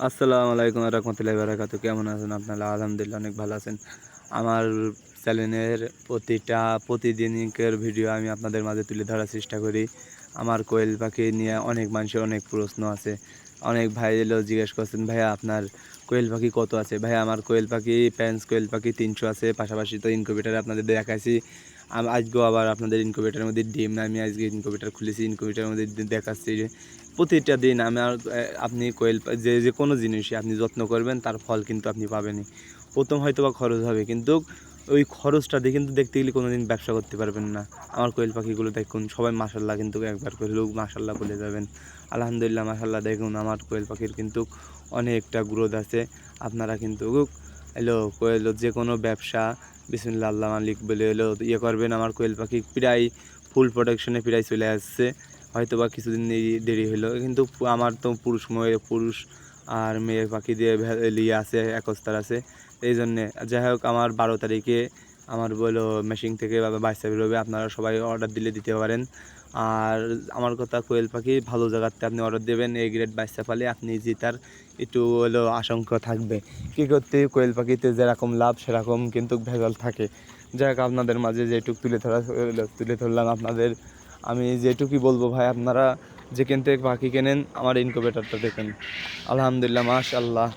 আসসালামু আলাইকুম রহমতুল্লাহ বারাকাতু কেমন আছেন আপনারা? আলহামদুলিল্লাহ অনেক ভালো আছেন। আমার চ্যানেলের প্রতিটা প্রতিদিনকের ভিডিও আমি আপনাদের মাঝে তুলে ধরার চেষ্টা করি। আমার কোয়েল পাখি নিয়ে অনেক মানুষের অনেক প্রশ্ন আছে। অনেক ভাই এলো জিজ্ঞেস করছেন ভাইয়া আপনার কোয়েল পাখি কত আছে? ভাইয়া আমার কোয়েল পাখি প্যান্স কোয়েল পাখি তিনশো আছে পাশাপাশি তো ইনকিউবেটারে আপনাদের দেখাইছি। আম- আজকেও আবার আপনাদের ইনকিউবেটারের মধ্যে ডিম আমি আজকে ইনকিউবেটার খুলেছি ইনকিউবেটারের মধ্যে দেখাচ্ছি। যে প্রতিটা দিন আহ, আপনি কোয়েল যে যে কোনো জিনিসই আপনি যত্ন করবেন তার ফল কিন্তু আপনি পাবেনই। প্রথম হয়তো বা খরচ হবে কিন্তু ওই খরচটা দিয়ে কিন্তু দেখতে গেলে কোনো দিন ব্যবসা করতে পারবেন না। আমার কোয়েল পাখিগুলো দেখুন, সবাই মাসাল্লাহ কিন্তু একবার করে লোক মাসাল্লাহ বলে যাবেন। আলহামদুলিল্লাহ মাসাল্লাহ দেখুন, আমার কোয়েল পাখির কিন্তু অনেকটা গ্রোথ আছে। আপনারা কিন্তু এলো কোয়েল, যে কোনো ব্যবসা বিসমুল্লাহ আল্লাহ মালিক বলে এলো ইয়ে করবেন। আমার কোয়েল পাখি প্রায় ফুল প্রোটেকশনে প্রায় চলে আসছে। হয়তো বা কিছুদিন দেরি হলো, কিন্তু আমার তো পুরুষ ময়ে পুরুষ আর মেয়ে পাখি দিয়ে ভে- ইয়ে আছে একস্তার আছে। এই জন্যে, যাই হোক, আমার বারো তারিখে আমার বলো মেশিন থেকে বা বেরোবে আপনারা সবাই অর্ডার দিলে দিতে পারেন। আর আমার কথা, কোয়েল পাখি, ভালো জায়গাতে আপনি অর্ডার দেবেন, এই গ্রেড বাচ্চা পালে আপনি জেতার একটু হলো আশঙ্কা থাকবে। কী করতে, কোয়েল পাখিতে যেরকম লাভ, সেরকম কিন্তু ভেজাল থাকে। যাই আপনাদের মাঝে যেটুক তুলে ধরা তুলে ধরলাম আপনাদের। আমি যেটুকুই বলব ভাই, আপনারা যেখান থেকে পাখি কেনেন, আমার ইনকুবেটারটা দেখেন। আলহামদুলিল্লাহ মাশ আল্লাহ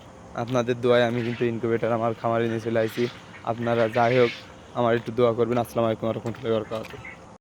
আপনাদের দোয়ায় আমি কিন্তু ইনকুবেটার আমার খামারে নিয়ে চলে আসি আপনারা যাই হোক, আমার একটু দোয়া করবেন। আসসালামু আলাইকুম রহমতুল্লাহ বরকাত